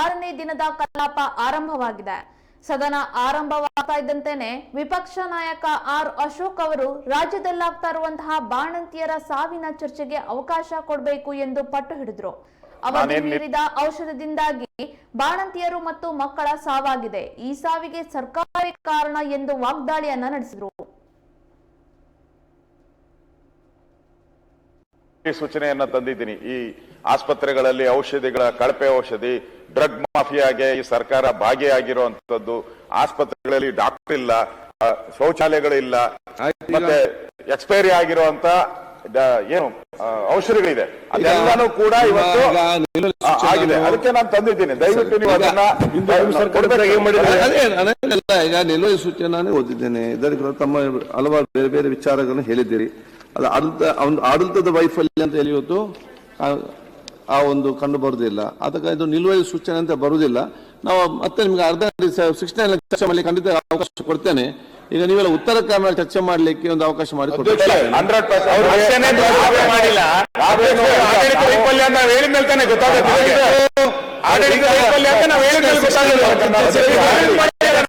ಆರನೇ ದಿನದ ಕಲಾಪ ಆರಂಭವಾಗಿದೆ. ಸದನ ಆರಂಭವಾಗ್ತಾ ಇದ್ದಂತೆನೆ ವಿಪಕ್ಷ ನಾಯಕ ಆರ್ ಅಶೋಕ್ ಅವರು ರಾಜ್ಯದಲ್ಲಾಗ್ತಾ ಇರುವಂತಹ ಬಾಣಂತಿಯರ ಸಾವಿನ ಚರ್ಚೆಗೆ ಅವಕಾಶ ಕೊಡಬೇಕು ಎಂದು ಪಟ್ಟು ಹಿಡಿದ್ರು. ಅವರು ನೀಡಿದ ಔಷಧದಿಂದಾಗಿ ಬಾಣಂತಿಯರು ಮತ್ತು ಮಕ್ಕಳ ಸಾವಾಗಿದೆ. ಈ ಸಾವಿಗೆ ಸರ್ಕಾರವೇ ಕಾರಣ ಎಂದು ವಾಗ್ದಾಳಿಯನ್ನ ನಡೆಸಿದ್ರು. ಸೂಚನೆಯನ್ನ ತಂದಿದ್ದೀನಿ ಈ ಆಸ್ಪತ್ರೆಗಳಲ್ಲಿ ಔಷಧಿಗಳ ಕಳಪೆ ಔಷಧಿ ಡ್ರಗ್ ಮಾಫಿಯಾಗೆ ಈ ಸರ್ಕಾರ ಭಾಗಿಯಾಗಿರುವಂತದ್ದು ಆಸ್ಪತ್ರೆಗಳಲ್ಲಿ ಡಾಕ್ಟರ್ ಇಲ್ಲ ಶೌಚಾಲಯಗಳಿಲ್ಲ ಮತ್ತೆ ಎಕ್ಸ್ಪೈರಿ ಆಗಿರುವಂತ ಏನು ಔಷಧಿಗಳಿದೆ ಅದೆಲ್ಲಾನು ಕೂಡ ಇವತ್ತು ಆಗಿದೆ ಅದಕ್ಕೆ ನಾನು ತಂದಿದ್ದೀನಿ ದಯವಿಟ್ಟು ನೀವು ಅದನ್ನ ಸೂಚನೆ ಓದಿದ್ದೇನೆ ಇದರ ತಮ್ಮ ಹಲವಾರು ಬೇರೆ ಬೇರೆ ವಿಚಾರಗಳನ್ನು ಹೇಳಿದ್ದೀರಿ ಅದು ಆಡಳಿತ ಒಂದು ಆಡಳಿತದ ವೈಫಲ್ಯ ಅಂತ ಹೇಳಿ ಇವತ್ತು ಆ- ಒಂದು ಕಂಡು ಬರುವುದಿಲ್ಲ ಅದಕ್ಕೆ ಇದು ನಿಲುವಳಿ ಸೂಚನೆ ಅಂತ ಬರುವುದಿಲ್ಲ ನಾವು ಮತ್ತೆ ನಿಮ್ಗೆ ಅರ್ಧ ಶಿಕ್ಷಣ ಚರ್ಚೆ ಮಾಡಲಿಕ್ಕೆ ಖಂಡಿತ ಅವಕಾಶ ಕೊಡ್ತೇನೆ. ಈಗ ನೀವೆಲ್ಲ ಉತ್ತರ ಕನ್ನಡ ಚರ್ಚೆ ಮಾಡಲಿಕ್ಕೆ ಒಂದು ಅವಕಾಶ ಮಾಡಿ ಕೊಡ್ತೇನೆ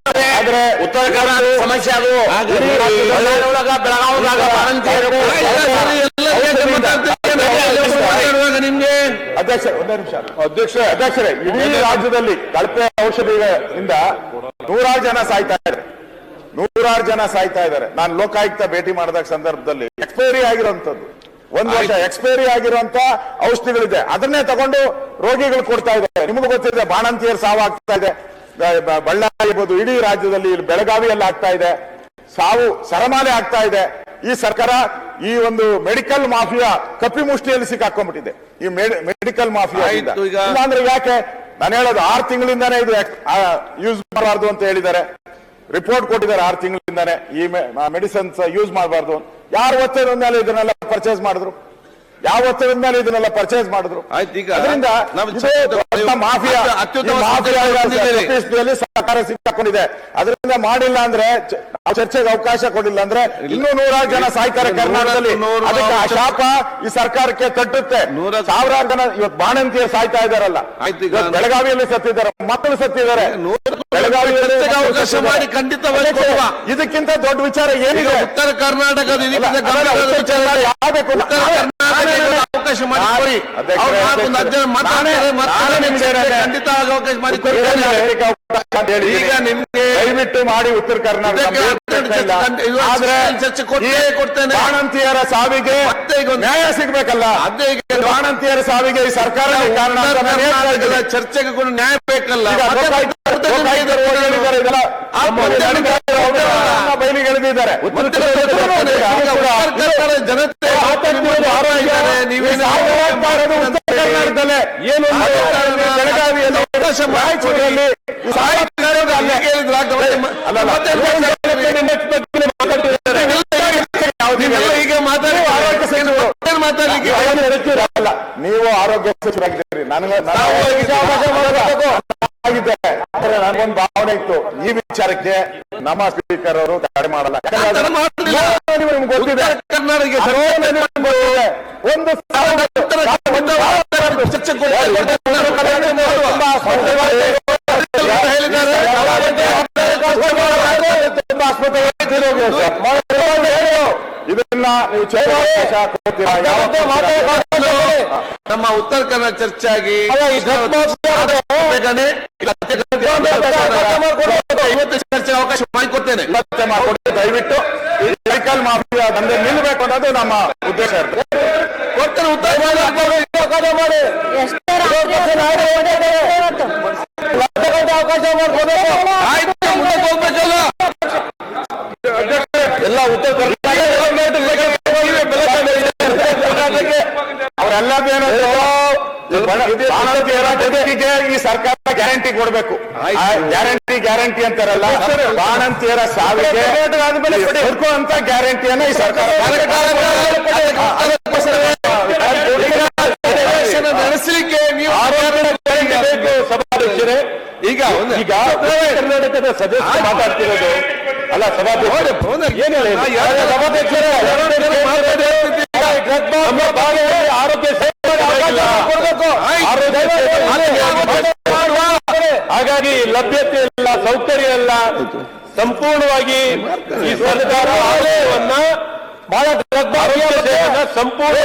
100% ಅವ್ರು ರಕ್ಷಣೆ ದ್ರೋಹ ಮಾಡಿಲ್ಲ. ನಾವೇನು ಆಡಳಿತ ವೈಫಲ್ಯ ಅಂತ ನಾವು ಹೇಳಿದ ಮೇಲೆ ತಾನೇ ಗೊತ್ತಾಗುತ್ತೆ ನಿಮಗೆ. ಆಡಳಿತ ವೈಫಲ್ಯ ಅಂತ ನಾವು ಹೇಳಿದ ಮೇಲೆ ಗೊತ್ತಾಗುತ್ತೆ. ಆದ್ರೆ ಉತ್ತರ ಕರ್ನಾಟಕ ಸಮಸ್ಯೆ ಅದು ನಿಮ್ಗೆ? ಅಧ್ಯಕ್ಷ ಒಂದೇ ನಿಮಿಷ. ಅಧ್ಯಕ್ಷ ಅಧ್ಯಕ್ಷರೇ ಇಡೀ ರಾಜ್ಯದಲ್ಲಿ ಕಳಪೆ ಔಷಧಿಯಿಂದ ನೂರಾರು ಜನ ಸಾಯ್ತಾ ಇದ್ದಾರೆ. ನೂರಾರು ಜನ ಸಾಯ್ತಾ ಇದ್ದಾರೆ. ನಾನು ಲೋಕಾಯುಕ್ತ ಭೇಟಿ ಮಾಡಿದ ಸಂದರ್ಭದಲ್ಲಿ ಎಕ್ಸ್ಪೈರಿ ಆಗಿರುವಂತದ್ದು ಒಂದ್ ವರ್ಷ ಎಕ್ಸ್ಪೈರಿ ಆಗಿರುವಂತ ಔಷಧಿಗಳಿದೆ. ಅದನ್ನೇ ತಗೊಂಡು ರೋಗಿಗಳು ಕೊಡ್ತಾ ಇದ್ದಾರೆ. ನಿಮಗೂ ಗೊತ್ತಿದೆ ಬಾಣಂತಿಯರು ಸಾವಾಗ್ತಾ ಇದೆ. ಬಳ್ಳಾರಿ ಇರ್ಬೋದು ಇಡೀ ರಾಜ್ಯದಲ್ಲಿ ಇಲ್ಲಿ ಬೆಳಗಾವಿಯಲ್ಲಿ ಆಗ್ತಾ ಇದೆ. ಸಾವು ಸರಮಾಲೆ ಆಗ್ತಾ ಇದೆ. ಈ ಸರ್ಕಾರ ಈ ಒಂದು ಮೆಡಿಕಲ್ ಮಾಫಿಯಾ ಕಪ್ಪಿ ಮುಷ್ಟಿಯಲ್ಲಿ ಸಿಕ್ಕಾಕೊಂಡ್ಬಿಟ್ಟಿದೆ. ಈ ಮೆಡಿಕಲ್ ಮಾಫಿಯಾ ಇಲ್ಲಾಂದ್ರೆ ಯಾಕೆ? ನಾನು ಹೇಳೋದು ಆರು ತಿಂಗಳಿಂದಾನೇ ಇದು ಯೂಸ್ ಮಾಡಬಾರ್ದು ಅಂತ ಹೇಳಿದ್ದಾರೆ. ರಿಪೋರ್ಟ್ ಕೊಟ್ಟಿದ್ದಾರೆ ಆರು ತಿಂಗಳಿಂದಾನೇ. ಈ ಮೆಡಿಸನ್ಸ್ ಯೂಸ್ ಮಾಡಬಾರ್ದು ಯಾರು ಒತ್ತಡದ ಮೇಲೆ ಇದನ್ನೆಲ್ಲ ಪರ್ಚೇಸ್ ಮಾಡಿದ್ರು? ಯಾವ ಮೇಲೆ ಇದನ್ನೆಲ್ಲ ಪರ್ಚೇಸ್ ಮಾಡಿದ್ರು. ಆಯ್ತು, ಈಗ ಅದರಿಂದ ಮಾಫಿಯಾ ಸರ್ಕಾರ ಸಿಕ್ಕಾಕೊಂಡಿದೆ. ಅದರಿಂದ ಮಾಡಿಲ್ಲ ಅಂದ್ರೆ ಚರ್ಚೆಗೆ ಅವಕಾಶ ಕೊಡಿಲ್ಲ ಅಂದ್ರೆ ಇನ್ನೂ ನೂರಾರು ಜನ ಸಾಯ್ತಾರೆ ಕರ್ನಾಟಕದಲ್ಲಿ. ಅದಕ್ಕೆ ಆ ಶಾಪ ಈ ಸರ್ಕಾರಕ್ಕೆ ತಟ್ಟುತ್ತೆ ನೂರ- ಸಾವಿರಾರು ಜನ ಇವತ್ತು ಬಾಣಂತಿಯರು ಸಾಯ್ತಾ ಇದಾರಲ್ಲ ಆಯ್ತು, ಈಗ ಇವತ್ತು ಬೆಳಗಾವಿಯಲ್ಲಿ ಸತ್ತಿದ್ದಾರೆ. ಮಕ್ಕಳು ಸತ್ತಿದ್ದಾರೆ. ಬೆಳಗಾವಿಯಲ್ಲಿ ಅವಕಾಶ ಮಾಡಿ ಖಂಡಿತವಾಗಿ. ಇದಕ್ಕಿಂತ ದೊಡ್ಡ ವಿಚಾರ ಏನಿದೆ? ಉತ್ತರ ಕರ್ನಾಟಕದ ಅವಕಾಶ ಮಾಡಿ ಖಂಡಿತ ಅವಕಾಶ ಮಾಡಿ. ಈಗ ನಿಮ್ಗೆ ದಯವಿಟ್ಟು ಮಾಡಿ ಉತ್ತರ ಕರ್ನಾಟಕ ಕೊಡ್ತೇನೆ. ಬಾಣಂತಿಯರ ಸಾವಿಗೆ ನ್ಯಾಯ ಸಿಗ್ಬೇಕಲ್ಲ ಅದೇ ಈಗ ಬಾಣಂತಿಯರ ಸಾವಿಗೆ ಈ ಸರ್ಕಾರ ಕಾರಣ. ಚರ್ಚೆಗೆ ಕೂಡ ನ್ಯಾಯ ಬೇಕಲ್ಲ ಕನ್ನಡ ಜನತೆ. ನೀವೇನು. ಏನು ಬೆಳಗಾವಿಯಲ್ಲಿ ನೀವು ಆರೋಗ್ಯ ಸಚಿವರಾಗಿದ್ದೀರಿ ನನಗೆ. ನನಗೊಂದು ಭಾವನೆ ಇತ್ತು. ಈ ವಿಚಾರಕ್ಕೆ ನಮ್ಮ ಸ್ಪೀಕರ್ ಅವರು ತಡೆ ಮಾಡಲ್ಲ. ಯಾಕಂದ್ರೆ. ನಿಮ್ಗೆ ಗೊತ್ತಿದೆ? ಕರ್ನಾಟಕ. ಒಂದು. ಇದನ್ನ ನೀವು ನಮ್ಮ ಉತ್ತರ ಕನ್ನಡ ಚರ್ಚೆ ಆಗಿ ಅಲ್ಲ, ಈ ಇವತ್ತು ಚರ್ಚೆ ಅವಕಾಶ ಮಾಡಿಕೊಡ್ತೇನೆ. ಮತ್ತೆ ದಯವಿಟ್ಟು ಈ ಮೆಡಿಕಲ್ ಮಾಫಿಯಾ ದಂಧೆ ನಿಲ್ಲಬೇಕು ಅನ್ನೋದು ನಮ್ಮ ಉದ್ದೇಶ ಇರ್ತದೆ. ಅವಕಾಶ ಮಾಡ್ಕೋಬೇಕು ಎಲ್ಲ ಉತ್ತರ ಈ ಸರ್ಕಾರ ಗ್ಯಾರಂಟಿ ಕೊಡಬೇಕು. ಗ್ಯಾರಂಟಿ ಗ್ಯಾರಂಟಿ ಅಂತಾರಲ್ಲ ಬಾಣಂತಿಯರ ಸಾವಿಗೆ ಅಂತ ಗ್ಯಾರಂಟಿಯನ್ನ ಈ ಸರ್ಕಾರ ನಡೆಸಲಿಕ್ಕೆ ನೀವು ಆರೋಗ್ಯ ಬೇಕು ಸಭಾಧ್ಯಕ್ಷರೇ ಈಗ ಈಗ ಕರ್ನಾಟಕದ ಸದಸ್ಯ ಮಾತಾಡ್ತಿರೋದು ಅಲ್ಲ ಸಭಾಧ್ಯಕ್ಷರು ಆರೋಗ್ಯ ಹಾಗಾಗಿ ಲಭ್ಯತೆ ಇಲ್ಲ ಸೌಕರ್ಯ ಇಲ್ಲ ಸಂಪೂರ್ಣವಾಗಿ ಈ ಸರ್ಕಾರ ಆಲಯವನ್ನ ಬಹಳ ಸಂಪೂರ್ಣ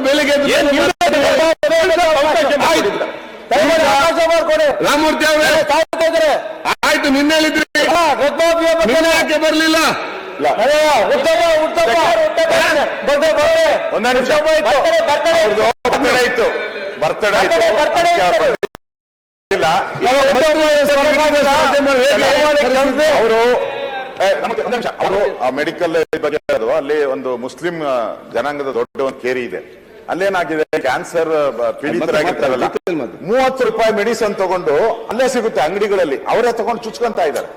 ಬೆಳಿಗ್ಗೆ ರಾಮಮೂರ್ತಿ ಅವರೇ ಆಯ್ತು ನಿನ್ನೆ ಹೇಳಿದ್ರಿ ನಿನ್ನೆ ಯಾಕೆ ಬರ್ಲಿಲ್ಲ? ಬರ್ತಡೇ ಇಲ್ಲ ಅವರು ಅವರು ಆ ಮೆಡಿಕಲ್ ಬಗ್ಗೆ ಅದು ಅಲ್ಲಿ ಒಂದು ಮುಸ್ಲಿಂ ಜನಾಂಗದ ದೊಡ್ಡ ಒಂದು ಕೇರಿ ಇದೆ. ಅಲ್ಲೇನಾಗಿದೆ? ಕ್ಯಾನ್ಸರ್ ಪೀಡಿತರಾಗಿರ್ತಾರಲ್ಲ. ಮೂವತ್ತು ರೂಪಾಯಿ ಮೆಡಿಸನ್ ತಗೊಂಡು ಅಲ್ಲೇ ಸಿಗುತ್ತೆ ಅಂಗಡಿಗಳಲ್ಲಿ. ಅವರೇ ತಗೊಂಡು ಚುಚ್ಕೊಂತ ಇದ್ದಾರೆ.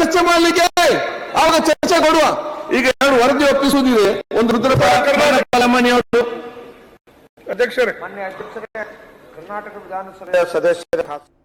ಚರ್ಚೆ. ಮಾಡಲಿಕ್ಕೆ ಆವಾಗ ಚರ್ಚೆ ಕೊಡುವ. ಈಗ ಎರಡು ವರದಿ ಒಪ್ಪಿಸುವುದಿದೆ ಒಂದು ರುದ್ರ ಅಧ್ಯಕ್ಷರೇ. ಮಾನ್ಯ ಅಧ್ಯಕ್ಷರೇ ಕರ್ನಾಟಕ ವಿಧಾನಸಭೆಯ ಸದಸ್ಯರ. ಖಾಸಗಿ